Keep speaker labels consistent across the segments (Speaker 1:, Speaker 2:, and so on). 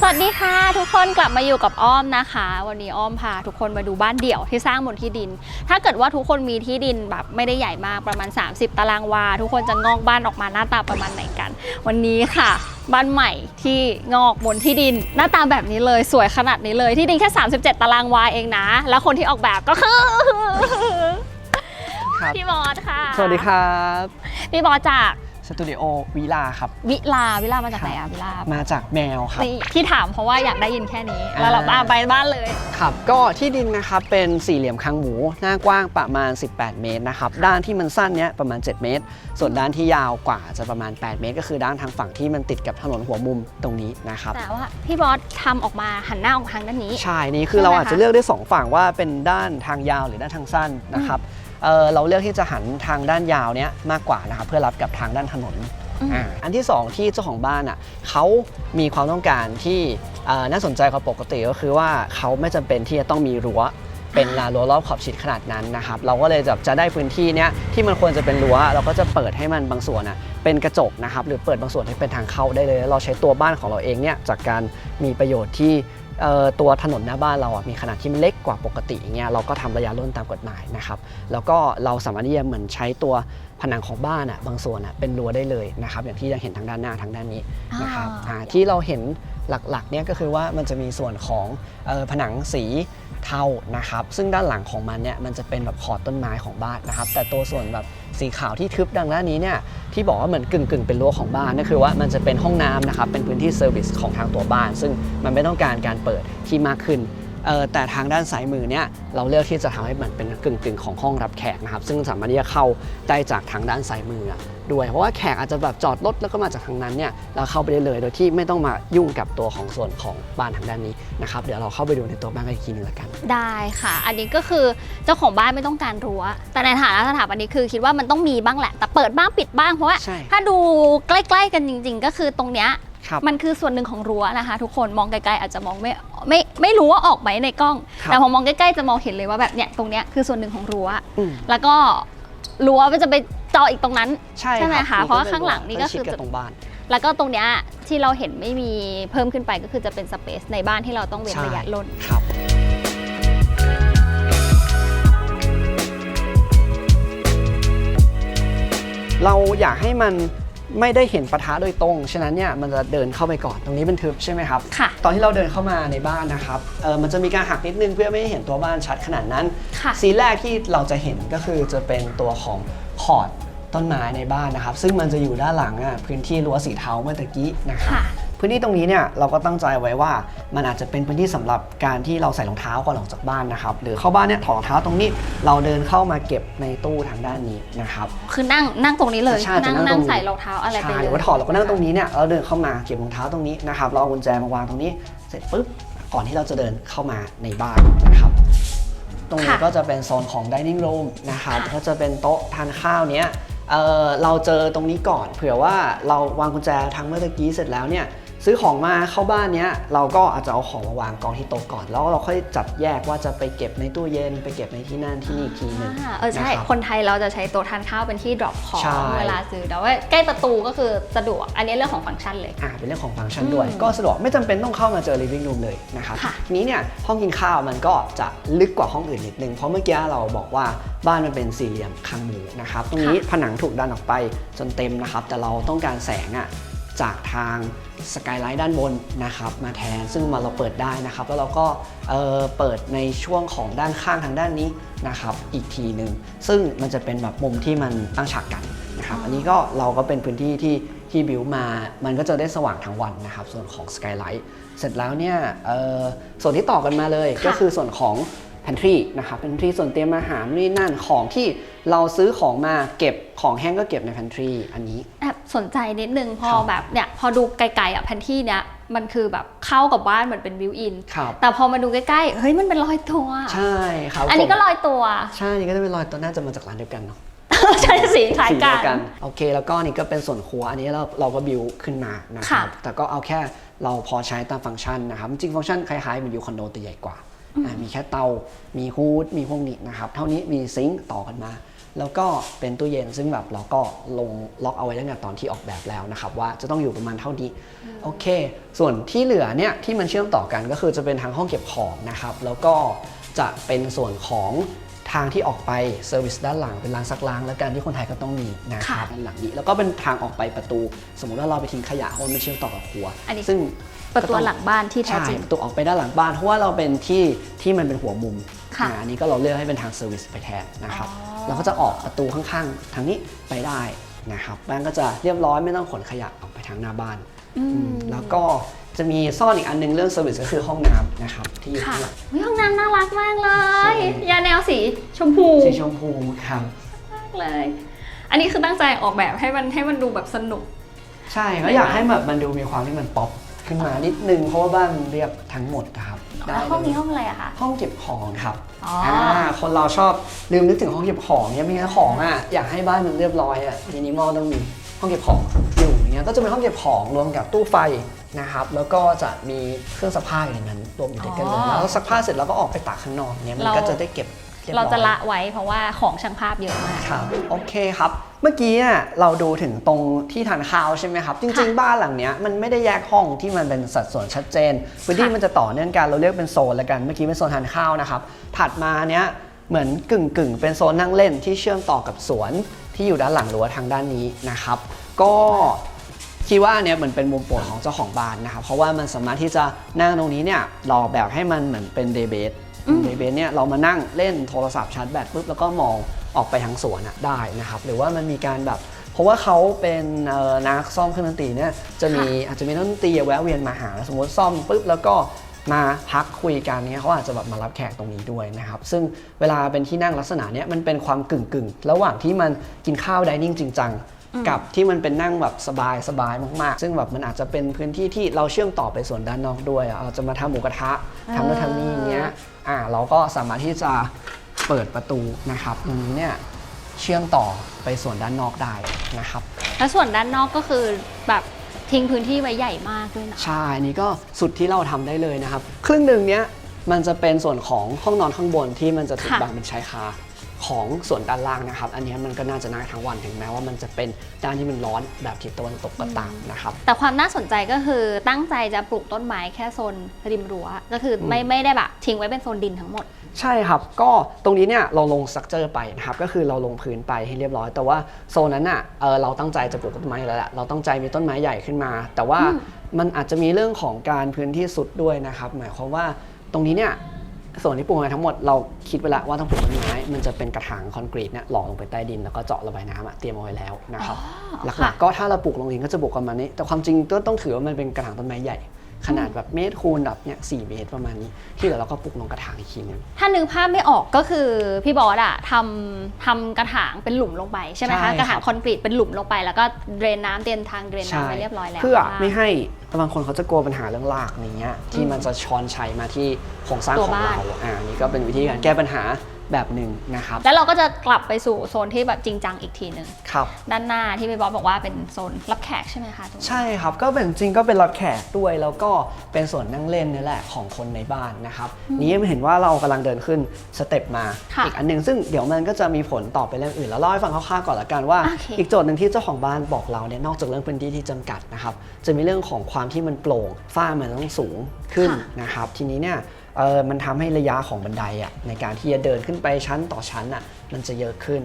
Speaker 1: สวัสดีค่ะ ทุกคนกลับมาอยู่กับอ้อมนะคะ วันนี้อ้อมพาทุกคนมาดูบ้านเดี่ยวที่สร้างบนที่ดิน ถ้าเกิดว่าทุกคนมีที่ดินแบบไม่ได้ใหญ่มากประมาณ 30 ตารางวา ทุกคนจะงอกบ้านออกมาหน้าตาประมาณไหนกัน วันนี้ค่ะ บ้านใหม่ที่งอกบนที่ดิน หน้าตาแบบนี้เลยสวยขนาดนี้เลยที่ดินแค่ 37 ตารางวาเองนะ แล้วคนที่ออกแบบก็คือ
Speaker 2: ครับ
Speaker 1: พี่บอสค่ะ
Speaker 2: สวัสดีครับ
Speaker 1: พี่บอสจาก
Speaker 2: สตูดิโอวิลาครับ
Speaker 1: วิลาวิลามาจากไหนอะวิลา
Speaker 2: มาจากแมวครับ
Speaker 1: นี่ที่ถามเพราะว่าอยากได้ยินแค่นี้แล้วเรา
Speaker 2: อ่า
Speaker 1: อะไปบ้านเลย
Speaker 2: ครับก็ที่ดินนะครับเป็นสี่เหลี่ยมคางหมู หน้ากว้างประมาณ 18 เมตรนะครับด้านที่มันสั้นเนี้ยประมาณ 7 เมตร ส่วนด้านที่ยาวกว่าจะประมาณ 8 เมตร ก็คือด้านทางฝั่งที่มันติดกับถนนหัวมุมตรงนี้นะครับ
Speaker 1: แต่ว่าพี่บอสทำออกมาหันหน้าออกทางด้านนี้
Speaker 2: ใช่นี่คือ
Speaker 1: ใช่ไหม
Speaker 2: เราอาจ
Speaker 1: คะ
Speaker 2: จะเลือกได้2ฝั่งว่าเป็นด้านทางยาวหรือด้านทางสั้นนะครับ เออเราเลือกที่จะหันทางด้านยาวเนี้ยมากกว่านะครับเพื่อรับกับทางด้านถนน
Speaker 1: อืม
Speaker 2: อ่าอันที่ 2 ที่เจ้าของบ้านอะเขามีความต้องการที่เอ่อน่าสนใจกว่าปกติก็คือว่าเขาไม่จำเป็นที่จะต้องมีรั้วเป็นลานรั้วรอบขอบชิดขนาดนั้นนะครับ เราก็เลยจะจะได้พื้นที่เนี้ยที่มันควรจะเป็นรั้วเราก็จะเปิดให้มันบางส่วนอะเป็นกระจกนะครับหรือเปิดบางส่วนให้เป็นทางเข้าได้เลยแล้วเราใช้ตัวบ้านของเราเองเนี่ยจากการมีประโยชน์ที่เอ่อ ตัวถนนหน้าบ้านเราอะมีขนาดที่มันเล็กกว่าปกติอย่างเงี้ยเราก็ทำระยะร่นตามกฎหมายนะครับแล้วก็เราสามารถที่จะเหมือนใช้ตัวผนังของบ้านอะบางส่วนอะเป็นรั้วได้เลยนะครับอย่างที่ยังเห็นทางด้านหน้าทางด้านนี้นะครับ
Speaker 1: อ่า
Speaker 2: อ่าที่เราเห็นหลักๆเนี่ยก็คือว่ามันจะมีส่วนของเออผนังสี เท่านะครับ ซึ่งด้านหลังของมันเนี่ยมันจะเป็นแบบขอดต้นไม้ของบ้านนะครับ แต่ตัวส่วนแบบสีขาวที่ทึบดังด้านนี้เนี่ยที่บอกว่าเหมือนกึ่งกึ่งๆเป็นรั้วของบ้านนั่นคือว่ามันจะเป็นห้องน้ำนะครับเป็นพื้นที่เซอร์วิสของทางตัวบ้าน ซึ่งมันไม่ต้องการการเปิดที่มากขึ้นเออแต่ทางด้านซ้ายมือเนี่ยเราเลือกที่จะทำให้มันเป็นกึ่งๆของห้องรับแขกนะครับ ซึ่งสามารถที่จะเข้าได้จากทางด้านซ้ายมือ ด้วย เพราะว่าแขกอาจจะแบบจอดรถแล้วก็มาจากทางนั้นเนี่ยเราเข้าไปได้เลยโดยที่ไม่ต้องมายุ่งกับตัวของส่วนของบ้านทางด้านนี้นะครับเดี๋ยวเราเข้าไปดูในตัวบ้านกันอีกทีหนึงละกัน
Speaker 1: ได้ค่ะ อันนี้ก็คือเจ้าของบ้านไม่ต้องการรั้ว แต่ในฐานะสถาปนิกคือคิดว่ามันต้องมีบ้างแหละ แต่เปิดบ้างปิดบ้างเพราะว่า
Speaker 2: ใช่
Speaker 1: ถ้าดูใกล้ ๆ กันจริง ๆ ก็คือตรงเนี้ย
Speaker 2: ครับ
Speaker 1: มันคือส่วนหนึ่งของรั้วนะคะ ทุกคนมองไกลๆอาจจะมองไม่ไม่ไม่รู้ว่าออกไหมในกล้อง
Speaker 2: ครับ
Speaker 1: แต่พอมองใกล้ๆจะมองเห็นเลยว่าแบบเนี้ยตรงเนี้ยคือส่วนหนึ่งของรั้ว
Speaker 2: อืม
Speaker 1: แล้วก็รั้วมันจะไปเจาะอีกตรงนั้น
Speaker 2: ใช่
Speaker 1: ใช่ไหม
Speaker 2: รั
Speaker 1: คะ
Speaker 2: บ
Speaker 1: เพราะว่าข้างหลังนี่ก็คือ
Speaker 2: ใล้ชิดบตรงบ้าน
Speaker 1: แล้วก็ตรงเนี้ยที่เราเห็นไม่มีเพิ่มขึ้นไปก็คือจะเป็นสเปซในบ้านที่เราต้องเว้นระยะล่น
Speaker 2: ครับเราอยากให้มันไม่ได้เห็นปะทะโดยตรง ฉะนั้นเนี่ยมันจะเดินเข้าไปก่อนตรงนี้เป็นทึบใช่ไหมครับ
Speaker 1: ค่ะ
Speaker 2: ตอนที่เราเดินเข้ามาในบ้านนะครับเออมันจะมีการหักนิดนึงเพื่อไม่ให้เห็นตัวบ้านชัดขนาดนั้น
Speaker 1: ค่ะ
Speaker 2: สีแรกที่เราจะเห็นก็คือจะเป็นตัวของขอด ต้นไม้ในบ้านนะครับ ซึ่งมันจะอยู่ด้านหลังอะพื้นที่รั้วสีเทาเมื่อตะกี้นะครับ
Speaker 1: ค่ะ
Speaker 2: พื้นที่ตรงนี้เนี่ยเราก็ตั้งใจไว้ว่ามันอาจจะเป็นพื้นที่สำหรับการที่เราใส่รองเท้าก่อนออกจากบ้านนะครับ หรือเข้าบ้านเนี่ยถอดรองเท้าตรงนี้เราเดินเข้ามาเก็บในตู้ทางด้านนี้นะครับ
Speaker 1: คือนั่งนั่งตรงนี้เลย
Speaker 2: ใช่จะ
Speaker 1: นั่ง
Speaker 2: นั่งตรงนี้
Speaker 1: นั่งใส่รองเท้าอะไรไป
Speaker 2: ใช่
Speaker 1: เล
Speaker 2: ห
Speaker 1: ย
Speaker 2: รือว่าถอดเราก็นั่งตรงนี้เนี่ยเราเดินเข้ามาเก็บรองเท้าตรงนี้นะครับเราเอากุญแจมาวางตรงนี้ เสร็จปุ๊บก่อนที่เราจะเดินเข้ามาในบ้านนะครับตรงนี้
Speaker 1: ค่ะ
Speaker 2: ก็จะเป็นโซนของ dining room นะครับก็จะเป็นโต๊ะทานข้าวเนี้ย เเราเจอตรงนี้ก่อน เผื่อว่าเราวางกุญแจทางเมื่อกี้เสร็จแล้วเนี่ย ซื้อของมาเข้าบ้านเนี้ยเราก็อาจจะเอาของมาวางกองที่โต๊ะก่อน แล้วเราค่อยจัดแยกว่าจะไปเก็บในตู้เย็น ไปเก็บในที่นั่นที่นี่อีกทีหนึง
Speaker 1: อ่าเออใช่
Speaker 2: นะครับ
Speaker 1: คนไทยเราจะใช้โต๊ะทานข้าวเป็นที่ drop ของ
Speaker 2: ใช่
Speaker 1: เวลาซื้อแต่ว่าใกล้ประตูก็คือสะดวก อันนี้เรื่องของฟังก์ชันเลย
Speaker 2: อ่าเป็นเรื่องของฟังก์ชันด้วย
Speaker 1: อืม
Speaker 2: ก็สะดวกไม่จำเป็นต้องเข้ามาเจอ living room เลยนะครับ
Speaker 1: ค่ะ
Speaker 2: ทีนี้เนี่ยห้องกินข้าวมันก็จะลึกกว่าห้องอื่นนิดนึง เพราะเมื่อกี้เราบอกว่าบ้านมันเป็นสี่เหลี่ยมคางหมูนะครับตรงนี้ผนังถูกดันออกไปจนเต็มนะครับแต่เราต้องการแสงอะ จากทางสกายไลท์ด้านบนนะครับมาแทนซึ่งมันเราเปิดได้นะครับ แล้วเราก็เอ่อเปิดในช่วงของด้านข้างทางด้านนี้นะครับ อีกทีหนึ่งซึ่งมันจะเป็นแบบมุมที่มันตั้งฉากกันนะครับอันนี้ก็เราก็เป็นพื้นที่ที่ที่บิวมา มันก็จะได้สว่างทั้งวันนะครับ ส่วนของสกายไลท์เสร็จแล้วเนี่ยเอ่อส่วนที่ต่อกันมาเลย
Speaker 1: ค่ะ
Speaker 2: ก็คือส่วนของ pantry นะครับเป็น pantry ส่วนเตรียมอาหารนี่นั่นของที่เราซื้อของมาเก็บของแห้งก็เก็บใน pantry อันนี้
Speaker 1: แอบ สนใจนิดนึงพอ
Speaker 2: ครับ
Speaker 1: แบบเนี่ยพอดูไกลๆอะแผนที่เนี้ยมันคือแบบเข้ากับบ้านเหมือนเป็นวิวอิน
Speaker 2: ครับ
Speaker 1: แต่พอมาดูใกล้ๆ เฮ้ยมันเป็นรอยตัว
Speaker 2: ใช่ครับ
Speaker 1: อันนี้ก็
Speaker 2: ผม
Speaker 1: รอยตัว
Speaker 2: ใช่นี่ก็จะเป็นรอยตัวน่าจะมาจากร้านเดียวกันเนาะ
Speaker 1: ใช่สีคล้าย
Speaker 2: สี
Speaker 1: กั
Speaker 2: เดียวนโอเค แล้วก็นี่ก็เป็นส่วนครัว อันนี้เราเราก็บิวขึ้นมานะครับ
Speaker 1: ค่ะ
Speaker 2: แต่ก็เอาแค่เราพอใช้ตามฟังก์ชันนะครับ จริงๆฟังก์ชันคล้ายๆเหมันอยู่คอนโดแต่ใหญ่กว่าอ่า มีแค่เตา มีฮูด มีพวกนี้นะครับ เท่านี้มีซิงค์ต่อกันมา แล้วก็เป็นตู้เย็นซึ่งแบบเราก็ลงล็อกเอาไว้ตั้งแต่ตอนที่ออกแบบแล้วนะครับ ว่าจะต้องอยู่ประมาณเท่านี้โอเค ส่วนที่เหลือเนี่ยที่มันเชื่อมต่อกันก็คือจะเป็นทางห้องเก็บของนะครับ แล้วก็จะเป็นส่วนของทางที่ออกไปเซอร์วิสด้านหลังเป็นร้านซักล้าง แล้วกันที่คนไทยก็ต้องมีนะครับ
Speaker 1: ค่ะ
Speaker 2: ด้านหลังนี้ แล้วก็เป็นทางออกไปประตู สมมุติว่าเราไปทิ้งขยะเพราะมันไม่เชื่อมต่อกับครัว
Speaker 1: อันนี้
Speaker 2: ซึ่ง
Speaker 1: ประตูหลังบ้านที่แท้
Speaker 2: ใช่
Speaker 1: จริง
Speaker 2: ประตูออกไปด้านหลังบ้านเพราะว่าเราเป็นที่ที่มันเป็นหัวมุม
Speaker 1: ค่ะ
Speaker 2: อ่าอันนี้ก็เราเลือกให้เป็นทางเซอร์วิสไปแทนนะครับ
Speaker 1: อ๋อ
Speaker 2: เราก็จะออกประตูข้างๆ ทางนี้ไปได้นะครับบ้านก็จะเรียบร้อยไม่ต้องขนขยะออกไปทางหน้าบ้าน
Speaker 1: อืม
Speaker 2: อืมแล้วก็จะมีซ่อนอีกอันนึงเรื่องเซอร์วิสก็คือห้องน้ำนะครับที่อยู่
Speaker 1: ค่ะ
Speaker 2: ข้างหลัง
Speaker 1: อุ๊ยห้องน้ำน่ารักมากเล
Speaker 2: ใช่
Speaker 1: ยยาแนวสีชมพู
Speaker 2: สีชมพูครับ
Speaker 1: มากเลย อันนี้คือตั้งใจออกแบบให้มันให้มันดูแบบสนุก
Speaker 2: ใช่ก็อยากให้แบบมันดูมีความที่มันป๊อป ขึ้นมานิดนึงเพราะว่าบ้านเรียบทั้งหมดนะครับได้
Speaker 1: แล้วห้อง
Speaker 2: เลย
Speaker 1: นี้ห้องอะไรอะคะ
Speaker 2: ห้องเก็บของครับ
Speaker 1: อ๋ออ่า
Speaker 2: คนเราชอบลืมนึกถึงห้องเก็บของเนี่ยมีของอะอยากให้บ้านมันเรียบร้อยอะมินิมอลต้องมีห้องเก็บของอยู่อย่างเงี้ยก็จะเป็นห้องเก็บของรวมกับตู้ไฟนะครับแล้วก็จะมีเครื่องซักผ้าอยู่ในนั้นรวมอยู่ด้วยกันเลย
Speaker 1: อ๋อ
Speaker 2: แล้วซักผ้าเสร็จแล้วก็ออกไปตากข้างนอกเนี่ยมัน
Speaker 1: เรา
Speaker 2: ก็จะได้เก็บรียบร้
Speaker 1: เรา
Speaker 2: อย
Speaker 1: จะละไว้เพราะว่าของช่างภาพเยอะมาก
Speaker 2: ครับโอเคครับ เมื่อกี้อะเราดูถึงตรงที่ทานข้าวใช่ไหมครับ จริง
Speaker 1: ค่ะ
Speaker 2: ๆบ้านหลังเนี้ยมันไม่ได้แยกห้องที่มันเป็นสัดส่วนชัดเจนพื้นที่
Speaker 1: ค่ะ
Speaker 2: มันจะต่อเนื่องกันเราเรียกเป็นโซนแล้วกันเมื่อกี้เป็นโซนทานข้าวนะครับถัดมาเนี้ยเหมือนกึ่งกึ่งๆเป็นโซนนั่งเล่นที่เชื่อมต่อกับสวนที่อยู่ด้านหลังรั้วทางด้านนี้นะครับ ก็คิดว่าเนี่ยเหมือนเป็นมุมโปรดของเจ้าของบ้านนะครับ เพราะว่ามันสามารถที่จะนั่งตรงนี้เนี่ยรอแบบให้มันเหมือนเป็นเดย์เบส
Speaker 1: อืม
Speaker 2: เดย์เบสเนี่ยเรามานั่งเล่นโทรศัพท์ชาร์จแบตปุ๊บแล้วก็มอง ออกไปทางสวนอะได้นะครับ หรือว่ามันมีการแบบเพราะว่าเขาเป็นเอ่อนักซ่อมเครื่องดนตรีเนี่ยจะมีอาจจะมีนักดนตรีแวะเวียนมาหา สมมติซ่อมปุ๊บแล้วก็มาพักคุยกันเนี่ยเขาอาจจะแบบมารับแขกตรงนี้ด้วยนะครับ ซึ่งเวลาเป็นที่นั่งลักษณะเนี้ยมันเป็นความกึ่งกึ่งๆระหว่างที่มันกินข้าวไดนิ่งจริงจัง
Speaker 1: อืม
Speaker 2: กับที่มันเป็นนั่งแบบสบายสบายมากๆ ซึ่งแบบมันอาจจะเป็นพื้นที่ที่เราเชื่อมต่อไปส่วนด้านนอกด้วยอะเราจะมาทำหมูกระทะทำนู่นทำนี่อย่างเงี้ยอ่าเราก็สามารถที่จะ เปิดประตูนะครับตรงนี้เนี่ยเชื่อมต่อไปส่วนด้านนอกได้นะครับ
Speaker 1: แล้วส่วนด้านนอกก็คือแบบทิ้งพื้นที่ไว้ใหญ่มากด้วยนะ
Speaker 2: ใช่อันนี้ก็สุดที่เราทำได้เลยนะครับ ครึ่งหนึ่งเนี้ยมันจะเป็นส่วนของห้องนอนข้างบนที่มันจะถูก
Speaker 1: ค่ะ
Speaker 2: แบ่งเป็นชายคา ของส่วนด้านล่างนะครับ อันเนี้ยมันก็น่าจะน่าทั้งวันถึงแม้ว่ามันจะเป็นด้านที่มันร้อนแบบทิศตะวันตกก็ตามนะครับ
Speaker 1: แต่ความน่าสนใจก็คือตั้งใจจะปลูกต้นไม้แค่โซนริมรั้วก็คือไม่ไม่ได้แบบทิ้งไว้เป็นโซนดินทั้งหมด
Speaker 2: ใช่ครับ ก็ตรงนี้เนี่ยเราลงสตรัคเจอร์ไปนะครับก็คือเราลงพื้นไปให้เรียบร้อย แต่ว่าโซนนั้นอะเออเราตั้งใจจะปลูกต้นไม้อยู่แล้วแหละเราตั้งใจมีต้นไม้ใหญ่ขึ้นมา แต่ว่า
Speaker 1: อืม
Speaker 2: มันอาจจะมีเรื่องของการพื้นที่สุดด้วยนะครับ หมายความว่าตรงนี้เนี่ย ส่วนที่ปลูกมาทั้งหมดเราคิดไว้แล้วว่าต้องปลูกต้นไม้ มันจะเป็นกระถางคอนกรีตเนี่ยหล่อลงไปใต้ดินแล้วก็เจาะระบายน้ำอะเตรียมเอาไว้แล้วนะครับ
Speaker 1: อ๋อ
Speaker 2: หลั
Speaker 1: ค่ะ
Speaker 2: กๆก็ถ้าเราปลูกลงดินก็จะปลูกประมาณนี้ แต่ความจริงก็ต้องถือว่ามันเป็นกระถางต้นไม้ใหญ่ ขนาดแบบเมตรคูณแบบเนี่ยสี่เมตรประมาณนี้ ที่เหลือเราก็ปลูกลงกระถางอีกทีนึง
Speaker 1: ถ้านึกภาพไม่ออกก็คือพี่บอสอะทำทำกระถางเป็นหลุมลงไปใช่ไหม
Speaker 2: ใช่
Speaker 1: คะ
Speaker 2: ครับ
Speaker 1: กระถางคอนกรีตเป็นหลุมลงไป แล้วก็เดรนน้ำเตรียมทางเดรนน้ำไว้เรียบร้อยแล้ว
Speaker 2: เพื่อ
Speaker 1: ข้างล่าง
Speaker 2: ไม่ให้บางคนเขาจะกลัวปัญหาเรื่องรากอะไรเงี้ยที่มันจะช้อนชัยมาที่โครงสร้าง
Speaker 1: ตัว
Speaker 2: ของ
Speaker 1: บ้าน
Speaker 2: เราอ่านี่ก็เป็นวิธีการแก้ปัญหา แบบหนึ่งนะครับ
Speaker 1: แล้วเราก็จะกลับไปสู่โซนที่แบบจริงจังอีกทีหนึ่ง
Speaker 2: ครับ
Speaker 1: ด้านหน้าที่พี่บอสบอกว่าเป็นโซนรับแขกใช่ไหมคะตรงนี้
Speaker 2: ใช่ครับ ก็เป็นจริงก็เป็นรับแขกด้วย แล้วก็เป็นส่วนนั่งเล่นนี่แหละของคนในบ้านนะครับ นี้เห็นว่าเรากำลังเดินขึ้นสเต็ปมา
Speaker 1: ค่ะ
Speaker 2: อีกอันหนึ่งซึ่งเดี๋ยวมันก็จะมีผลต่อไปเรื่องอื่น แล้วเล่าให้ฟังคร่าวๆก่อนละกันว่า
Speaker 1: โอเค
Speaker 2: อีกโจทย์หนึ่งที่เจ้าของบ้านบอกเราเนี่ยนอกจากเรื่องพื้นที่ที่จำกัดนะครับจะมีเรื่องของความที่มันโปร่งฝ้ามันต้องสูงขึ้นนะครับ ทีนี้เนี่ย เออมันทำให้ระยะของบันไดอะในการที่จะเดินขึ้นไปชั้นต่อชั้นอะมันจะเยอะขึ้น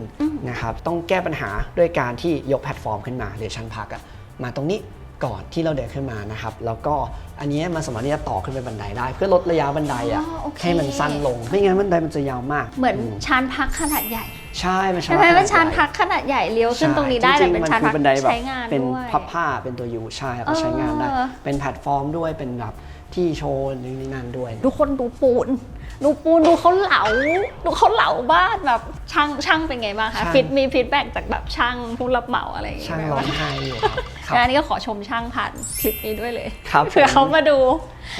Speaker 2: นะครับต้องแก้ปัญหาด้วยการที่ยกแพลตฟอร์มขึ้นมาหรือชั้นพักอะมาตรงนี้ก่อนที่เราเดินขึ้นมานะครับ แล้วก็อันนี้มันสามารถที่จะต่อขึ้นไปบันไดได้ เพื่อลดระยะบันไดอะ
Speaker 1: อ๋อโอเค
Speaker 2: ให้มันสั้นลงไม่งั้นบันไดมันจะยาวมาก
Speaker 1: เหมือน
Speaker 2: อืม
Speaker 1: ชานพักขนาดใหญ่
Speaker 2: ใช่มัน
Speaker 1: ใช่ไหมเป็นชาน
Speaker 2: ขดใหญ่
Speaker 1: พักขนาดใหญ่เลี้ยวขึ้นตรงนี้ได้
Speaker 2: ใช่
Speaker 1: แต่
Speaker 2: จ
Speaker 1: เป็น
Speaker 2: งๆ
Speaker 1: ชาน
Speaker 2: มั
Speaker 1: พัก
Speaker 2: คือบันไดแบบ
Speaker 1: ใช้งาน
Speaker 2: เป็น
Speaker 1: ด้วย
Speaker 2: พับผ้าเป็นตัวยูใช่แล้วก็
Speaker 1: เออ
Speaker 2: ใช้งานได้ เป็นแพลตฟอร์มด้วยเป็นแบบ ที่โชว์นี่นี่นั่นด้วย
Speaker 1: ทุกคนดูปูน ดูปูนดูเขาเหลา ดูเขาเหลาบ้านแบบช่างช่างเป็นไงบ้างคะ
Speaker 2: ช่าง
Speaker 1: ฟิตมีฟีดแบ็กจากแบบช่างผู้รับเหมาอะไรอย่างเงี้ย
Speaker 2: ช่าง
Speaker 1: ไหม
Speaker 2: ร้อง
Speaker 1: คะ
Speaker 2: ไห้อยู่ครับครับ
Speaker 1: งานนี้ก็ขอชมช่างผ่านคลิปนี้ด้วยเลย
Speaker 2: ครับ
Speaker 1: เผื่อเขามาดู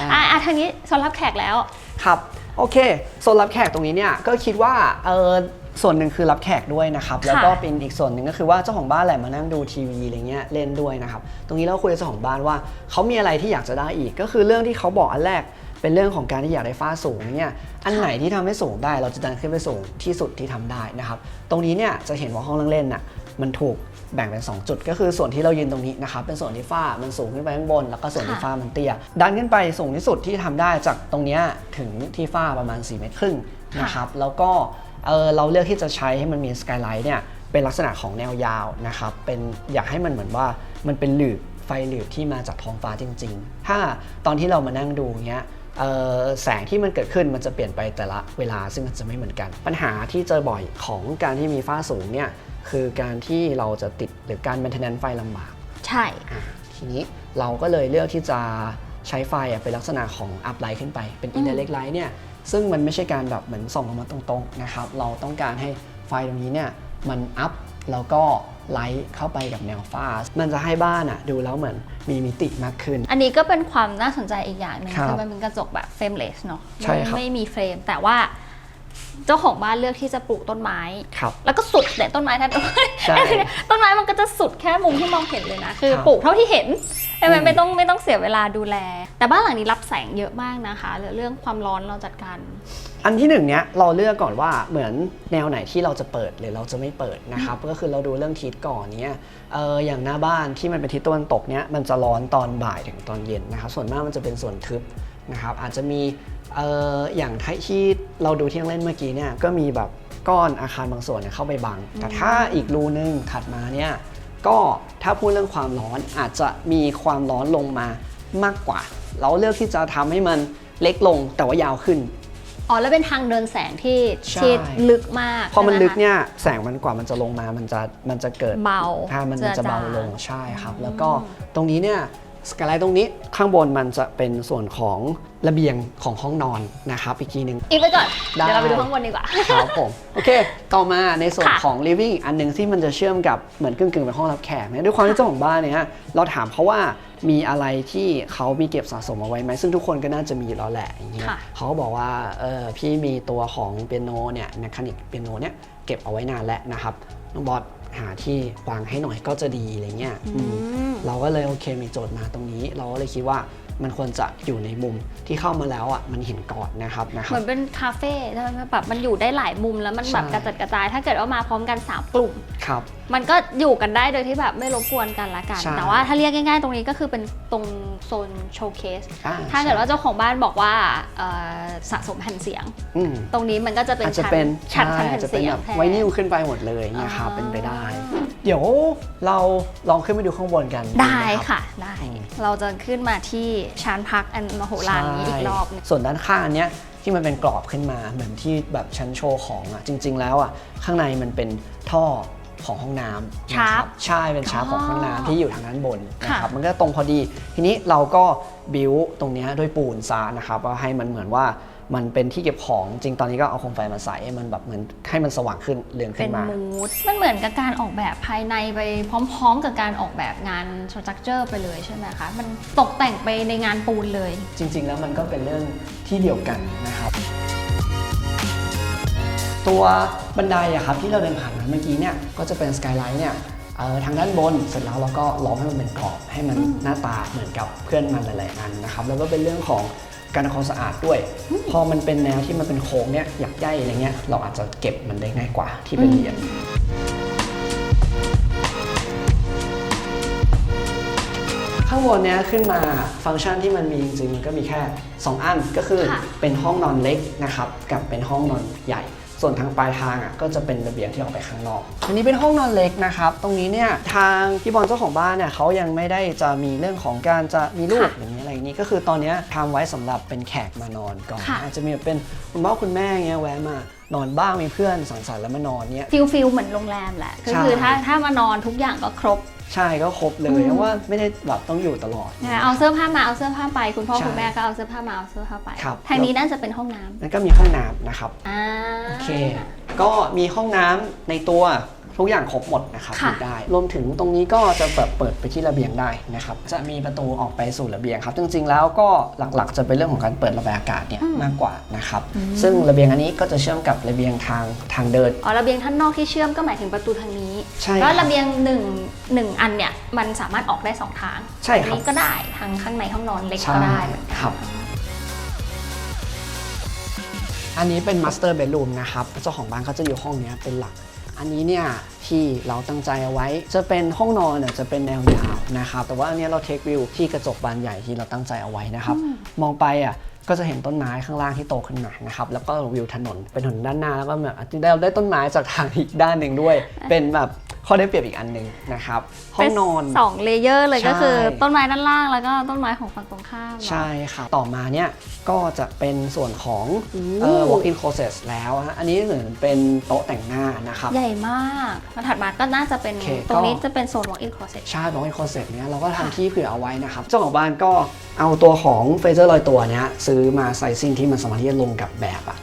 Speaker 2: ได้
Speaker 1: อะอะทางนี้สำหรับแขกแล้ว
Speaker 2: ครับ โอเคโซนรับแขกตรงนี้เนี่ยก็คิดว่าเออ ส่วนหนึ่งคือรับแขกด้วยนะครับ แล้วก็เป็นอีกส่วนหนึ่งก็คือว่าเจ้าของบ้านแหละมานั่งดูทีวีอะไรเงี้ยเล่นด้วยนะครับ ตรงนี้เราคุยกับเจ้าของบ้านว่าเขามีอะไรที่อยากจะได้อีก ก็คือเรื่องที่เขาบอกอันแรกเป็นเรื่องของการที่อยากได้ฝ้าสูงเนี่ยอันไหนที่ทำให้สูงได้ เราจะดันขึ้นไปสูงที่สุดที่ทำได้นะครับ ตรงนี้เนี่ยจะเห็นว่าห้องนั่งเล่นน่ะมันถูกแบ่งเป็น 2 จุด ก็คือส่วนที่เรายืนตรงนี้นะครับเป็นส่วนที่ฝ้ามันสูงขึ้นไปข้างบน แล้วก็ส่วนที่
Speaker 1: ค่ะ
Speaker 2: ฝ้ามันเตี้ยดันขึ้นไปสูงที่สุดที่ทำได้จากตรงเนี้ยถึงที่ฝ้าประมาณ4เมตรครึ่งนะครับแล้วก็ เออเราเลือกที่จะใช้ให้มันมีสกายไลท์เนี่ยเป็นลักษณะของแนวยาวนะครับเป็นอยากให้มันเหมือนว่ามันเป็นหลืบไฟหลืบที่มาจากท้องฟ้าจริง ๆ ถ้าตอนที่เรามานั่งดูเงี้ยเอ่อแสงที่มันเกิดขึ้นมันจะเปลี่ยนไปแต่ละเวลาซึ่งมันจะไม่เหมือนกัน ปัญหาที่เจอบ่อยของการที่มีฝ้าสูงเนี่ยคือการที่เราจะติดหรือการ maintenance ไฟลำบาก
Speaker 1: ใช่
Speaker 2: อะทีนี้เราก็เลยเลือกที่จะใช้ไฟอะเป็นลักษณะของ up light ขึ้นไป เป็น indirect light เนี่ย ซึ่งมันไม่ใช่การแบบเหมือนส่องออกมาตรงๆนะครับ เราต้องการให้ไฟตรงนี้เนี่ยมัน up แล้วก็ไลท์เข้าไปกับแนวฝ้า มันจะให้บ้านอะดูแล้วเหมือนมีมิติมากขึ้น
Speaker 1: อันนี้ก็เป็นความน่าสนใจอีกอย่างหนึ่ง
Speaker 2: ครับ
Speaker 1: คือมันเป็นกระจกแบบเฟรมเลสเนาะ
Speaker 2: ใช่ครับ
Speaker 1: ไม่มีเฟรมแต่ว่า เจ้าของบ้านเลือกที่จะปลูกต้นไม้
Speaker 2: ครับ
Speaker 1: แล้วก็สุดเนี่ยต้นไม้แทบ
Speaker 2: ใช่
Speaker 1: ต้นไม้มันก็จะสุดแค่มุมที่มองเห็นเลยนะ คือ
Speaker 2: ครับ
Speaker 1: ปลูกเท่าที่เห็นใช่ไหม
Speaker 2: อืม
Speaker 1: ไม่ต้องไม่ต้องเสียเวลาดูแล แต่บ้านหลังนี้รับแสงเยอะมากนะคะแล้วเรื่องความร้อนเราจัดการ
Speaker 2: อันที่หนึ่งเนี้ยเราเลือกก่อนว่าเหมือนแนวไหนที่เราจะเปิดหรือเราจะไม่เปิดนะครับ ก็คือเราดูเรื่องทิศก่อนเนี้ยเอออย่างหน้าบ้านที่มันเป็นทิศตะวันตกเนี้ยมันจะร้อนตอนบ่ายถึงตอนเย็นนะครับ ส่วนมากมันจะเป็นส่วนทึบนะครับอาจจะมี เอออย่างที่เราดูที่นั่งเล่นเมื่อกี้เนี่ยก็มีแบบก้อนอาคารบางส่วนเนี่ยเข้าไปบัง แต่ถ้าอีกรูนึงถัดมาเนี่ยก็ถ้าพูดเรื่องความร้อนอาจจะมีความร้อนลงมามากกว่า เราเลือกที่จะทำให้มันเล็กลงแต่ว่ายาวขึ้น
Speaker 1: อ๋อแล้วเป็นทางเดินแสงที่
Speaker 2: ใช่
Speaker 1: ที่ลึกมาก
Speaker 2: พอมัน
Speaker 1: ใช่ไห
Speaker 2: ลึก
Speaker 1: คะ
Speaker 2: เนี่ยแสงมันกว่ามันจะลงมามันจะมันจะเกิด
Speaker 1: เบา
Speaker 2: ถ้ามัน
Speaker 1: เจือ
Speaker 2: จะเบา
Speaker 1: จาง
Speaker 2: ลงใช่ครับ แล้วก็ตรงนี้เนี่ย สกายไลท์ตรงนี้ข้างบนมันจะเป็นส่วนของระเบียงของห้องนอนนะครับอีกทีหนึ่ง
Speaker 1: อีกไปก่อน
Speaker 2: ได้
Speaker 1: เดี๋ยวเราไปดูข้างบนดีกว่า
Speaker 2: ครับผม โอเค ต่อมาในส่วน
Speaker 1: ค่ะ
Speaker 2: ของ living อันหนึ่งที่มันจะเชื่อมกับเหมือนกึ่งๆเป็นห้องรับแขกเนี่ยด้วยความที่เจ้าของบ้านเนี่ยเราถามเขาว่ามีอะไรที่เขามีเก็บสะสมเอาไว้ไหมซึ่งทุกคนก็น่าจะมีอยู่แล้วแหละอย่างเงี้ย
Speaker 1: ค่ะ
Speaker 2: เขาก็บอกว่าเออพี่มีตัวของเปียโนเนี่ยแมคานิกเปียโนเนี่ยเก็บเอาไว้นานแล้วนะครับน้องบอส หาที่วางให้หน่อยก็จะดีอะไรเงี้ยอืม
Speaker 1: อืม
Speaker 2: เราก็เลยโอเคมีโจทย์มาตรงนี้ เราก็เลยคิดว่า มันควรจะอยู่ในมุมที่เข้ามาแล้วอะมันเห็นก่อนนะครับนะค
Speaker 1: เห
Speaker 2: รั
Speaker 1: มื
Speaker 2: บ
Speaker 1: อนเป็นคาเฟ่ใช่ไหมแบบมันอยู่ได้หลายมุมแล้วมันแบบ
Speaker 2: ใช่
Speaker 1: กระจัดกระจาย ถ้าเกิดว่ามาพร้อมกัน 3 กลุ่ม
Speaker 2: ครับ
Speaker 1: มันก็อยู่กันได้โดยที่แบบไม่รบกวนกันละกัน
Speaker 2: ใช่
Speaker 1: แต่ว่าถ้าเรียกง่ายๆ ตรงนี้ก็คือเป็นตรงโซนโชว์เคส
Speaker 2: อ่
Speaker 1: ถ้าเกิดว่า
Speaker 2: ใช่
Speaker 1: เจ้าของบ้านบอกว่าเอ่อสะสมแผ่นเสียง
Speaker 2: อืม
Speaker 1: ตรงนี้มันก็จะเป็น
Speaker 2: อาจจะ
Speaker 1: ชั้น
Speaker 2: เป็น
Speaker 1: ชั้น
Speaker 2: ใช่
Speaker 1: ชั้นแผ่
Speaker 2: อาจ
Speaker 1: น
Speaker 2: จะเป็
Speaker 1: เสี
Speaker 2: น
Speaker 1: ย
Speaker 2: แบ
Speaker 1: ง
Speaker 2: บ
Speaker 1: แทน
Speaker 2: ไวนิลขึ้นไปหมดเลยนะครับ
Speaker 1: อ๋อ
Speaker 2: เป็นไปได้ เดี๋ยวเราลองขึ้นไปดูข้างบนกัน
Speaker 1: ได้
Speaker 2: หมรับ
Speaker 1: ค่ะได้
Speaker 2: อืม
Speaker 1: เราจะขึ้นมาที่ชานพักอันมโหฬารนี้อีกรอบหนึง
Speaker 2: ใช่ส่วนด้านข้างเนี้ยที่มันเป็นกรอบขึ้นมาเหมือนที่แบบชั้นโชว์ของอะจริง ๆ แล้วอะข้างในมันเป็นท่อของห้องน้ำนะค
Speaker 1: ชาร์
Speaker 2: รั
Speaker 1: ป
Speaker 2: ใช่เป็นชาร์ปของห้องน้ำที่อยู่ทางด้านบนนะครับ
Speaker 1: ค่ะ
Speaker 2: มันก็ตรงพอดี ทีนี้เราก็บิวตรงเนี้ยด้วยปูนซานะครับว่าให้มันเหมือนว่า มันเป็นที่เก็บของจริงตอนนี้ก็เอาโคมไฟมาใส่ให้มันแบบเหมือนให้มันสว่างขึ้นเรืองขึ้
Speaker 1: เป็น
Speaker 2: นมา
Speaker 1: มูดมันเหมือนกับการออกแบบภายในไปพร้อมๆ กับการออกแบบงานสตรัคเจอร์ไปเลยใช่ไหมคะ มันตกแต่งไปในงานปูนเลย
Speaker 2: จริง ๆ แล้วมันก็เป็นเรื่องที่เดียวกันนะครับ ตัวบันไดอะครับที่เราเดินผ่านมาเมื่อกี้เนี่ยก็จะเป็นสกายไลท์เนี่ยเอ่อทางด้านบนเสร็จแล้วเราก็ล้อมให้มันเป็นกรอบให้มันหน้าตาเหมือนกับเพื่อนมันหลายๆอันนะครับแล้วก็เป็นเรื่องของ การทำความสะอาดด้วย พอมันเป็นแนวที่มันเป็นโค้งเนี่ยหยักใยอะไรเงี้ยเราอาจจะเก็บมันได้ง่ายกว่าที่เป็นเหรียญข้างบนเนี้ยขึ้นมาฟังก์ชันที่มันมีจริงๆมันก็มีแค่ 2 อันก็คือ
Speaker 1: ค่ะ
Speaker 2: เป็นห้องนอนเล็กนะครับกับเป็นห้องนอนใหญ่ ส่วนทางปลายทางอะก็จะเป็นระเบียงที่ออกไปข้างนอก อันนี้เป็นห้องนอนเล็กนะครับตรงนี้เนี่ยทางพี่บอลเจ้าของบ้านเนี่ยเขายังไม่ได้จะมีเรื่องของการจะมีลูก
Speaker 1: ค่ะ
Speaker 2: อย่างนี้อะไรอย่าง นี้ก็คือตอนเนี้ยทำไว้สำหรับเป็นแขกมานอนก่อน
Speaker 1: ค่ะ
Speaker 2: อาจจะมีแบบเป็นคุณพ่อคุณแม่เงี้ยแวะมานอนบ้างมีเพื่อนสังสรรค์แล้วมานอนเนี้ย
Speaker 1: ฟิลฟิลเหมือนโรงแรมแหละก็
Speaker 2: ใช่
Speaker 1: คือถ้าถ้ามานอนทุกอย่างก็ครบ
Speaker 2: ใช่ก็ครบเลย
Speaker 1: อืม
Speaker 2: เพราะว่าไม่ได้แบบต้องอยู่ตลอด
Speaker 1: นะเอาเสื้อผ้ามาเอาเสื้อผ้าไป คุณพ่อ
Speaker 2: ใช่
Speaker 1: คุณแม่ก็เอาเสื้อผ้ามาเอาเสื้อผ้าไป
Speaker 2: ครับ
Speaker 1: ทางนี้น่าจะเป็นห้องน้ำ
Speaker 2: แล้วก็มีห้องน้ำนะครับ
Speaker 1: อ่า
Speaker 2: โอเค ก็มีห้องน้ำในตัว ทุกอย่างครบหมดนะครับ
Speaker 1: ค่ะ
Speaker 2: อยู่ได้ รวมถึงตรงนี้ก็จะเปิดเปิดไปที่ระเบียงได้นะครับ จะมีประตูออกไปสู่ระเบียงครับ จริง ๆ แล้วก็หลักๆ จะเป็นเรื่องของการเปิดระบายอากาศเนี่ยมากกว่านะครับซึ่งระเบียงอันนี้ก็จะเชื่อมกับระเบียงทางทางเดิน
Speaker 1: อ๋อระเบียงท่านนอกที่เชื่อมก็หมายถึงประตูทางนี้
Speaker 2: ใช่
Speaker 1: แล้ว
Speaker 2: ครั
Speaker 1: ระ
Speaker 2: บ
Speaker 1: เบียงหนึ่งหนึ่งอันเนี่ยมันสามารถออกได้สองทาง
Speaker 2: ใช่ครับ
Speaker 1: อันนี้ก็ได้ทางข้างในห้องนอนเล็ก
Speaker 2: ใช่
Speaker 1: ก็ได้เหมือนกัน
Speaker 2: ครับ อันนี้เป็น master bedroom นะครับ เจ้าของบ้านเขาจะอยู่ห้องเนี้ยเป็นหลัก อันนี้เนี่ยที่เราตั้งใจเอาไว้ จะเป็นห้องนอนเนี่ยจะเป็นแนวยาวนะครับแต่ว่าอันเนี้ยเราเทควิวที่กระจกบานใหญ่ที่เราตั้งใจเอาไว้นะครับ มองไปอะก็จะเห็นต้นไม้ข้างล่างที่โตขึ้นมานะครับแล้วก็วิวถนนเป็นถนนด้านหน้าแล้วก็แบบได้เราได้ต้นไม้จากทางอีกด้านหนึ่งด้วย เป็นแบบ ข้อได้เปรียบอีกอันหนึ่งนะครับห้องนอน
Speaker 1: เป็สองเลเยอร์เลย
Speaker 2: ใช่
Speaker 1: ก็คือต้นไม้ด้านล่างแล้วก็ต้นไม้ของฝั่งตรงข้ามเนอะ
Speaker 2: ใช่ครับ ต่อมาเนี่ยก็จะเป็นส่วนของ
Speaker 1: โอ้
Speaker 2: เอ่อ walk-in closet แล้วฮะอันนี้เหมือนเป็นโต๊ะแต่งหน้านะครับ
Speaker 1: ใหญ่มากแล้วถัดมาก็น่าจะเป็น
Speaker 2: โอเค
Speaker 1: ตรงนี้
Speaker 2: ก็
Speaker 1: จะเป็นโซน walk-in closet
Speaker 2: ใช่ walk-in closet เนี้ยเราก็ทำที่เผื่อเอาไว้นะครับ เจ้าของบ้านก็เอาตัวของเฟเจอร์ลอยตัวเนี้ยซื้อมาไซซิ่งที่มันสามารถที่จะลงกับแบบอะ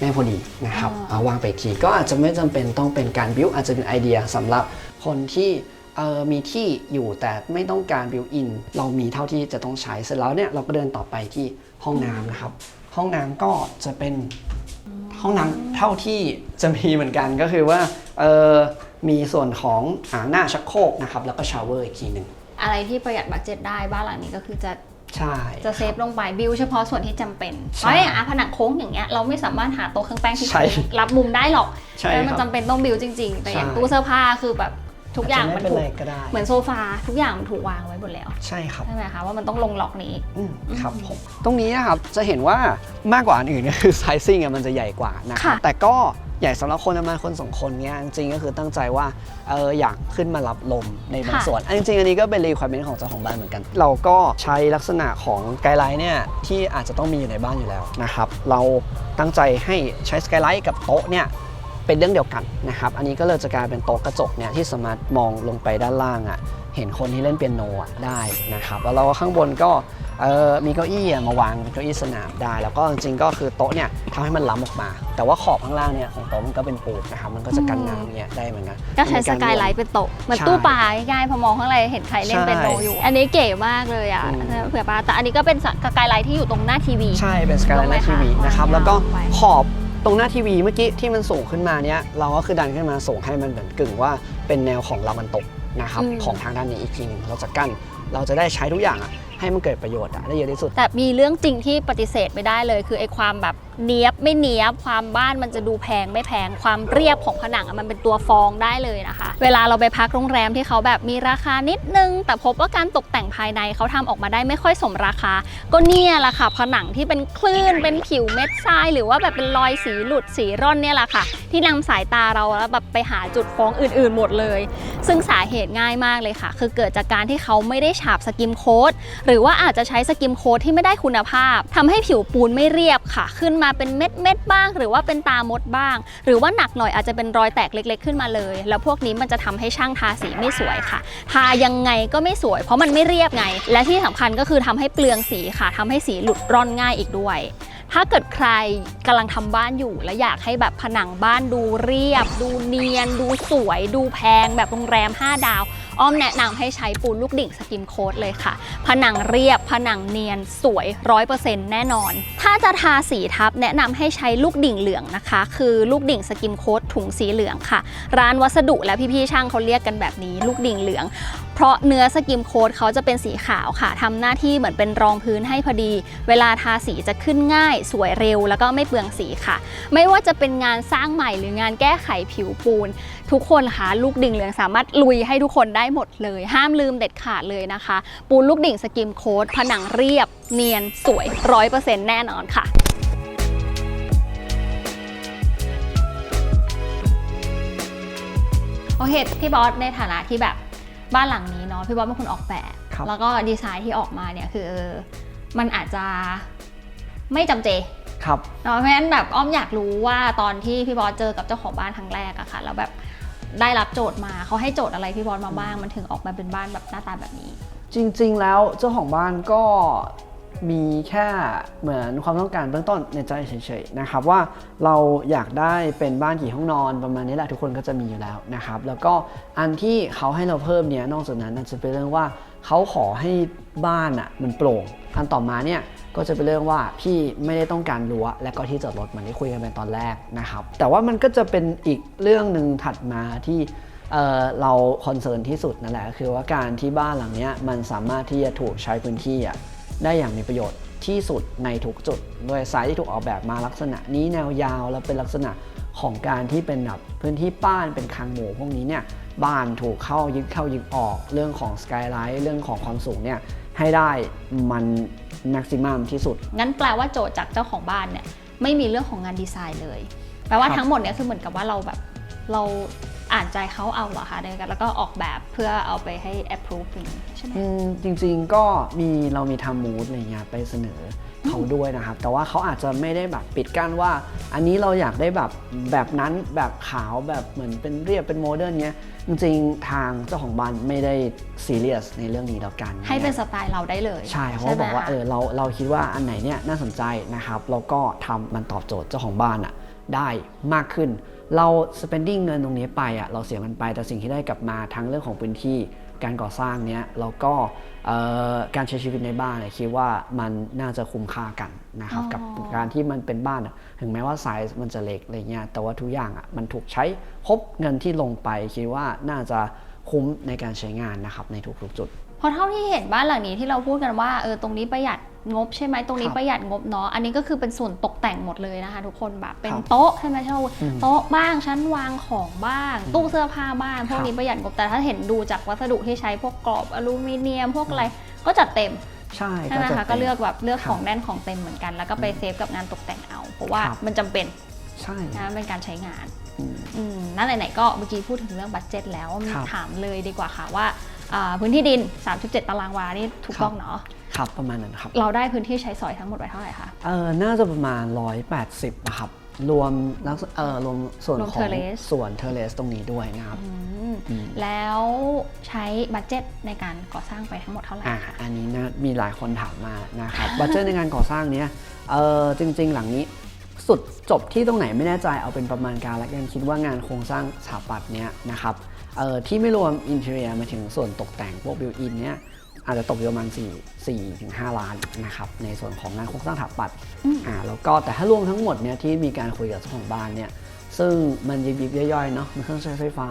Speaker 2: ได้พอดีนะครับ
Speaker 1: อ๋อ
Speaker 2: เอาวางไปอีกทีก็อาจจะไม่จำเป็นต้องเป็นการบิวอาจจะเป็นไอเดียสำหรับคนที่เอ่อมีที่อยู่แต่ไม่ต้องการบิวอินเรามีเท่าที่จะต้องใช้เสร็จแล้วเนี่ยเราก็เดินต่อไปที่ห้องน้ำนะครับ ห้องน้ำก็จะเป็นห้องน้ำเท่าที่จะมีเหมือนกันก็คือว่าเออมีส่วนของอ่างหน้าชักโครกนะครับแล้วก็ชาวเวอร์อีกทีหนึ่ง
Speaker 1: อะไรที่ประหยัดบัตเจ็ตได้บ้านหลังนี้ก็คือจะ
Speaker 2: ใช่
Speaker 1: จะเซฟลงไปบิวเฉพาะส่วนที่จำเป็น
Speaker 2: ใช่
Speaker 1: เพราะอย่างอาผนังโค้งอย่างเงี้ยเราไม่สามารถหาโต๊ะเครื่องแป้งที่
Speaker 2: ใช่
Speaker 1: โค้งรับมุมได้หรอก
Speaker 2: ใช่
Speaker 1: แล้วมั
Speaker 2: คนรับ
Speaker 1: จำเป็นต้องบิวจริง ๆ แต่อย่าง
Speaker 2: ใช่
Speaker 1: ตู้เสื้อผ้าคือแบบทุกอย่าง
Speaker 2: จจะ
Speaker 1: มัน
Speaker 2: ไม่เป็น
Speaker 1: ถู
Speaker 2: ไร
Speaker 1: ก
Speaker 2: ก็ได้
Speaker 1: เหมือนโซฟาทุกอย่างมันถูกวางไว้หมดแล้ว
Speaker 2: ใช่ครับ
Speaker 1: ใช่ไหมคะว่ามันต้องลงล็อกนี้
Speaker 2: อืมครับผมตรงนี้นะครับจะเห็นว่ามากกว่าอันอื่นก็คือไซซิ่งมันจะใหญ่กว่านะครับ
Speaker 1: ค่ะ
Speaker 2: แต่ก็ ใหญ่สำหรับคนประมาณคนสองคนเนี้ยจริงๆก็คือตั้งใจว่าเอออยากขึ้นมารับลมในบางส่วนอันจริงๆอันนี้ก็เป็น requirement ของเจ้าของบ้านเหมือนกัน เราก็ใช้ลักษณะของไกด์ไลน์เนี่ยที่อาจจะต้องมีอยู่ในบ้านอยู่แล้วนะครับเราตั้งใจให้ใช้สกายไลท์กับโต๊ะเนี่ยเป็นเรื่องเดียวกันนะครับอันนี้ก็เลยจะกลายเป็นโต๊ะกระจกเนี่ยที่สามารถมองลงไปด้านล่างอะ่ะเห็นคนที่เล่นเปียโนอะได้นะครับแล้วเราก็ข้างบนก็ เอ่อมีเก้าอี้อะมาวางเป็นเก้าอี้สนามได้ แล้วก็จริงๆก็คือโต๊ะเนี่ยทำให้มันล้ำออกมา แต่ว่าขอบข้างล่างเนี่ยของโต๊ะมันก็เป็นปูนนะครับมันก็จะกันน้ำเนี่ยได้เหมือนกัน
Speaker 1: ก็ใช้ส
Speaker 2: มัน
Speaker 1: กาย
Speaker 2: รวม
Speaker 1: ไลท์เป็นโต๊ะเหมือน
Speaker 2: ใช่
Speaker 1: ตู้ปลาง่ายๆพอมองข้างในเห็นใครเล่น
Speaker 2: ใช่
Speaker 1: เป็นโนอยู่ อันนี้เก๋มากเลยอะ
Speaker 2: อืม
Speaker 1: เผื่อปลาแต่อันนี้ก็เป็นสกายไลท์ที่อยู่ตรงหน้าทีวี
Speaker 2: ใช่เป็นสกายไล
Speaker 1: ลงไป
Speaker 2: น์ทีวี
Speaker 1: ค่ะ
Speaker 2: นะครับ
Speaker 1: วาง
Speaker 2: แล้วก็
Speaker 1: ยาวไป
Speaker 2: ขอบตรงหน้าทีวีเมื่อกี้ที่มันสูงขึ้นมาเนี้ยเราก็คือดันขึ้นมาส่งให้มันเหมือนกึ่งว่าเป็นแนวของลามันตกนะครับ
Speaker 1: อืม
Speaker 2: ของทางด้านนี้อีกทีหนึ่งเราจะกั้นเราจะได้ใช้ทุกอย่างอะ ให้มันเกิดประโยชน์อะได้เยอะที่สุด
Speaker 1: แต่มีเรื่องจริงที่ปฏิเสธไม่ได้เลย คือไอ้ความแบบ เนี้ยบไม่เนี้ยบความบ้านมันจะดูแพงไม่แพงความเรียบของผนังมันเป็นตัวฟองได้เลยนะคะ เวลาเราไปพักโรงแรมที่เขาแบบมีราคานิดนึง แต่พบว่าการตกแต่งภายในเขาทำออกมาได้ไม่ค่อยสมราคา ก็เนี่ยแหละค่ะผนังที่เป็นคลื่นเป็นผิวเม็ดทราย หรือว่าแบบเป็นรอยสีหลุดสีร่อนเนี่ยแหละค่ะ ที่นำสายตาเราแล้วแบบไปหาจุดฟองอื่น ๆ หมดเลย ซึ่งสาเหตุง่ายมากเลยค่ะ คือเกิดจากการที่เขาไม่ได้ฉาบสกิมโค้ดหรือว่าอาจจะใช้สกิมโค้ดที่ไม่ได้คุณภาพทำให้ผิวปูนไม่เรียบค่ะขึ้นมาเป็นเม็ดเม็ดบ้าง หรือว่าเป็นตามดบ้าง หรือว่าหนักหน่อยอาจจะเป็นรอยแตกเล็ก ๆ ขึ้นมาเลย แล้วพวกนี้มันจะทำให้ช่างทาสีไม่สวยค่ะ ทายังไงก็ไม่สวย เพราะมันไม่เรียบไง และที่สำคัญก็คือทำให้เปลืองสีค่ะทำให้สีหลุดร่อนง่ายอีกด้วยถ้าเกิดใครกำลังทำบ้านอยู่ และอยากให้แบบผนังบ้านดูเรียบ ดูเนียน ดูสวย ดูแพงแบบโรงแรม 5 ดาว อ้อมแนะนำให้ใช้ปูนลูกดิ่งสกิมโค้ดเลยค่ะ ผนังเรียบ ผนังเนียนสวย 100%แน่นอน ถ้าจะทาสีทับแนะนำให้ใช้ลูกดิ่งเหลืองนะคะ คือลูกดิ่งสกิมโค้ดถุงสีเหลืองค่ะ ร้านวัสดุและพี่ๆช่างเขาเรียกกันแบบนี้ ลูกดิ่งเหลือง เพราะเนื้อสกิมโค้ดเขาจะเป็นสีขาวค่ะทำหน้าที่เหมือนเป็นรองพื้นให้พอดี เวลาทาสีจะขึ้นง่าย สวยเร็ว แล้วก็ไม่เปลืองสีค่ะ ไม่ว่าจะเป็นงานสร้างใหม่หรืองานแก้ไขผิวปูน ทุกคนค่ะลูกดิ่งเหลืองสามารถลุยให้ทุกคนได้หมดเลย ห้ามลืมเด็ดขาดเลยนะคะ ปูนลูกดิ่งสกิมโค้ดผนังเรียบ เนียนสวย100%แน่นอนค่ะโอเคพี่บอสในฐานะที่แบบ บ้านหลังนี้เนาะพี่บอสเป็นคนออกแบบ
Speaker 2: ครับ
Speaker 1: แล้วก็ดีไซน์ที่ออกมาเนี่ยคือมันอาจจะไม่จำเจ
Speaker 2: ครับ
Speaker 1: เนาะเพราะฉะนั้นแบบอ้อมอยากรู้ว่าตอนที่พี่บอสเจอกับเจ้าของบ้านครั้งแรกอะค่ะแล้วแบบได้รับโจทย์มาเขาให้โจทย์อะไรพี่บอสมาบ้างมันถึงออกมาเป็นบ้านแบบหน้าตาแบบนี้
Speaker 2: จริงๆ แล้วเจ้าของบ้านก็ มีแค่เหมือนความต้องการเบื้องต้นในใจเฉยๆนะครับว่าเราอยากได้เป็นบ้านกี่ห้องนอนประมาณนี้แหละทุกคนก็จะมีอยู่แล้วนะครับแล้วก็อันที่เขาให้เราเพิ่มเนี่ยนอกจากนั้นน่าจะเป็นเรื่องว่าเขาขอให้บ้านอะมันโปร่งอันต่อมาเนี่ยก็จะเป็นเรื่องว่าพี่ไม่ได้ต้องการรั้วและก็ที่จอดรถเหมือนที่คุยกันไปตอนแรกนะครับแต่ว่ามันก็จะเป็นอีกเรื่องหนึ่งถัดมาที่เเราคอนเซิร์นที่สุดนั่นแหละคือว่าการที่บ้านหลังเนี้ยมันสามารถที่จะถูกใช้พื้นที่อะ ได้อย่างมีประโยชน์ที่สุดในทุกจุด โดยไซต์ที่ถูกออกแบบมาลักษณะนี้แนวยาวแล้วเป็นลักษณะของการที่เป็นแบบพื้นที่บ้านเป็นคางหมู่พวกนี้เนี่ยบ้านถูกเข้ายึดเข้ายึดออกเรื่องของสกายไลท์เรื่องของความสูงเนี่ยให้ได้มันแม็กซิมัมที่สุด
Speaker 1: งั้นแปลว่าโจทย์จากเจ้าของบ้านเนี่ยไม่มีเรื่องของงานดีไซน์เลย แปลว่า
Speaker 2: ครับ
Speaker 1: ทั้งหมดเนี่ยคือเหมือนกับว่าเราแบบเรา อ่านใจเขาเอาเหรอคะในการแล้วก็ออกแบบเพื่อเอาไปให้ approve อย่างนี้ใช่ไหม
Speaker 2: อืมจริงๆก็มีเรามีทำมูดอะไรเงี้ยไปเสนอเขาด้วยนะครับ แต่ว่าเขาอาจจะไม่ได้แบบปิดกั้นว่า อันนี้เราอยากได้แบบแบบนั้นแบบขาวแบบเหมือนเป็นเรียบเป็นโมเดิร์นเนี้ยจริงๆทางเจ้าของบ้านไม่ได้ซีเรียสในเรื่องนี้แล้วกัน
Speaker 1: ให้เป็นสไตล์เราได้เลย
Speaker 2: ใช่เขา
Speaker 1: ไหม
Speaker 2: บอกว่า
Speaker 1: คะ
Speaker 2: เออเราเราคิดว่าอันไหนเนี่ยน่าสนใจนะครับแล้วก็ทำมันตอบโจทย์เจ้าของบ้านอะได้มากขึ้น เรา spending เงินตรงนี้ไปอะเราเสียมันไปแต่สิ่งที่ได้กลับมาทั้งเรื่องของพื้นที่การก่อสร้างเนี้ยแล้วก็เอ่อการใช้ชีวิตในบ้านเนี่ยคิดว่ามันน่าจะคุ้มค่ากันนะครับ
Speaker 1: อ๋อ
Speaker 2: กับการที่มันเป็นบ้านอะถึงแม้ว่าไซส์มันจะเล็กอะไรเงี้ยแต่ว่าทุกอย่างอะมันถูกใช้ครบเงินที่ลงไปคิดว่าน่าจะคุ้มในการใช้งานนะครับในทุกๆจุด
Speaker 1: เพราะเท่าที่เห็นบ้านหลังนี้ที่เราพูดกันว่าเออตรงนี้ประหยัดงบใช่ไหมตรงนี้
Speaker 2: ครับ
Speaker 1: ประหยัดงบเนาะอันนี้ก็คือเป็นส่วนตกแต่งหมดเลยนะคะ ทุกคนแบบเป็น
Speaker 2: ครับ
Speaker 1: โต๊ะใช่ไหมใช่ไหม
Speaker 2: อืม
Speaker 1: โต๊ะบ้างชั้นวางของบ้าง ตู้เสื้อผ้าบ้างพวก
Speaker 2: ครับ
Speaker 1: นี้ประหยัดงบแต่ถ้าเห็นดูจากวัสดุที่ใช้พวกกรอบอลูมิเนียมพวกอะไรก็จัดเต็ม
Speaker 2: ใช่
Speaker 1: ใช่ไหม
Speaker 2: จะ
Speaker 1: คะ
Speaker 2: ป็น
Speaker 1: ก็เลือกแบบเลือก
Speaker 2: ครับ
Speaker 1: ของแน่นของเต็มเหมือนกัน แล้วก็ไปเซฟกับงานตกแต่งเอา เพราะว่า
Speaker 2: ครับ
Speaker 1: มันจำเป็น
Speaker 2: ใช่
Speaker 1: นะเป็นการใช้งาน
Speaker 2: อืม
Speaker 1: อืมนั่นไหนๆก็เมื่อกี้พูดถึงเรื่องบัตเจ็ตแล้ว
Speaker 2: ครับ
Speaker 1: ถามเลยดีกว่าค่ะว่าอ่า พื้นที่ดิน 37 ตารางวา นี่ถูก
Speaker 2: ครับ
Speaker 1: ต้องเนาะ
Speaker 2: ครับประมาณนั้นครับ
Speaker 1: เราได้พื้นที่ใช้สอยทั้งหมดไว้เท่าไหร่คะ
Speaker 2: เออน่าจะประมาณ 180นะครับรวมลักษเออรวมส่วน
Speaker 1: รวม
Speaker 2: ของ
Speaker 1: terrace
Speaker 2: ส่วนเทเลสตรงนี้ด้วยนะครับ
Speaker 1: อืม
Speaker 2: อืม
Speaker 1: แล้วใช้บัตเจ็ตในการก่อสร้างไปทั้งหมดเท่าไหร่
Speaker 2: อะ
Speaker 1: คะ
Speaker 2: อันนี้นะมีหลายคนถามมานะครับบัตเจตในการก่อสร้างเนี้ยเออจริง ๆ หลังนี้สุดจบที่ตรงไหนไม่แน่ใจเอาเป็นประมาณการแล้วกันคิดว่างานโครงสร้างสถาปัตย์เนี้ยนะครับ เออที่ไม่รวมอินเทอร์เนียมาถึงส่วนตกแต่งพวกบิวอินเนี้ยอาจจะตกอยู่ประมาณ4 4ถึง5ล้านนะครับในส่วนของงานโครงสร้างสถาปัตย์
Speaker 1: อืม
Speaker 2: อ่าแล้วก็แต่ถ้ารวมทั้งหมดเนี่ยที่มีการคุยกับเจ้าของบ้านเนี่ยซึ่งมันยิบยิบๆย่อยๆเนาะมีเครื่องใช้ไฟฟ้า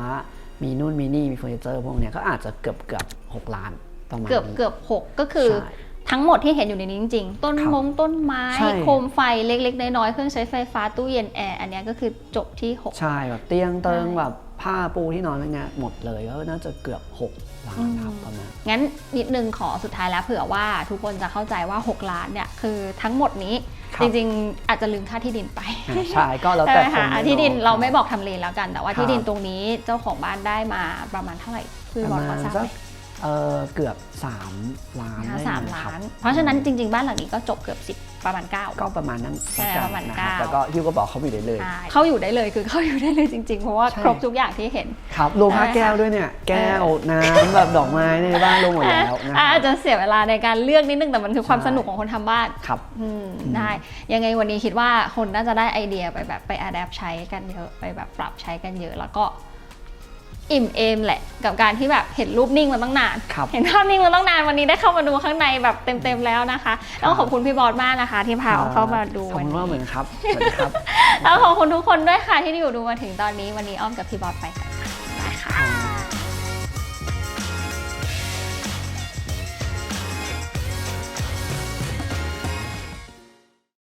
Speaker 2: มีนู่นมีนี่ มีเฟอร์นิเจอร์พวกเนี้ยก็อาจจะเกือบเกือบหกล้านประมาณ
Speaker 1: เกือบ
Speaker 2: นี้
Speaker 1: เกือบหกก็คือ
Speaker 2: ใช่
Speaker 1: ทั้งหมดที่เห็นอยู่ในนี้จริง ๆ ต้น
Speaker 2: ครับ
Speaker 1: มงต้นไม้
Speaker 2: ใช่
Speaker 1: โคมไฟเล็ก ๆ น้อยๆเครื่องใช้ไฟฟ้าตู้เย็นแอร์อันเนี้ยก็คือจบที่ 6
Speaker 2: ใช่แบบเตียงเติง
Speaker 1: ใช่
Speaker 2: แบบ ผ้าปูที่นอนอะไรเงี้ยหมดเลยก็น่าจะเกือบ6ล้านครับ
Speaker 1: อืม
Speaker 2: ประมาณ
Speaker 1: งั้นนิดนึงขอสุดท้ายแล้วเผื่อว่าทุกคนจะเข้าใจว่า 6 ล้านเนี่ยคือทั้งหมดนี้
Speaker 2: ครับ
Speaker 1: จริงๆ อาจจะลืมค่าที่ดินไป
Speaker 2: อ่าใช่ก็แล้ว
Speaker 1: ใช่
Speaker 2: แต่
Speaker 1: ไหม
Speaker 2: คน
Speaker 1: คะ
Speaker 2: ไม่
Speaker 1: ที่ดิน
Speaker 2: อะ
Speaker 1: เราไม่บอกทำเลแล้วกัน แต่ว่า
Speaker 2: ครับ
Speaker 1: ที่ดินตรงนี้เจ้าของบ้านได้มาประมาณเท่าไหร่คือ
Speaker 2: ป
Speaker 1: บอ
Speaker 2: ระ
Speaker 1: ก
Speaker 2: มา
Speaker 1: เขา
Speaker 2: ณ
Speaker 1: ทราบ
Speaker 2: สั
Speaker 1: ไห
Speaker 2: ก
Speaker 1: ม
Speaker 2: เออเกือบ 3 ล้าน
Speaker 1: นะคะ
Speaker 2: ได้
Speaker 1: สาม
Speaker 2: ไห
Speaker 1: ล้า
Speaker 2: ครับ
Speaker 1: นเพราะฉะนั้นจริง ๆ บ้านหลังนี้ก็จบเกือบ 10 ประมาณ 9
Speaker 2: ก็ประมาณนั้น
Speaker 1: ใช่
Speaker 2: แล้วกัน
Speaker 1: ประมาณ
Speaker 2: นะครับ
Speaker 1: เก้า
Speaker 2: แล้วก็ฮิวก็บอกเขาอยู่ได้เลย
Speaker 1: ใช่เข้าอยู่ได้เลยคือเข้าอยู่ได้เลยจริงๆ เพราะว่า
Speaker 2: ใช่
Speaker 1: ครบทุกอย่างที่เห็น
Speaker 2: ครับรวมผ้า
Speaker 1: ใช่ค่ะ
Speaker 2: แก้วด้วยเนี่ย แก้วน้ำแบบดอกไม้ในบ้านรวมหมดแล้วนะค
Speaker 1: อะ
Speaker 2: รั
Speaker 1: อา
Speaker 2: บ
Speaker 1: จจะเสียเวลาในการเลือกนิดนึงแต่มันคือความ
Speaker 2: ใช่
Speaker 1: สนุกของคนทำบ้าน
Speaker 2: ครับ
Speaker 1: อืมได้ ยังไงวันนี้คิดว่าคนน่าจะได้ไอเดียไปแบบไปอัดแอปใช้กันเยอะไปแบบปรับใช้กันเยอะ แล้วก็ อิ่มเอมแหละ กับการที่แบบเห็นรูปนิ่งมาตั้งนาน
Speaker 2: ครับ
Speaker 1: เห็นภาพนิ่งมาตั้งนานวันนี้ได้เข้ามาดูข้างในแบบเต็มๆแล้วนะคะต้องขอบคุณพี่บอสมากนะคะ ที่พาเข้ามาดู
Speaker 2: ขอบ
Speaker 1: วัน
Speaker 2: คุณ
Speaker 1: นี้
Speaker 2: มากเหมือนครับสวัสดีครับ
Speaker 1: แล้วขอบคุณทุกคนด้วยค่ะที่อยู่ดูมาถึงตอนนี้วันนี้อ้อมกับพี่บอสไปค่ะ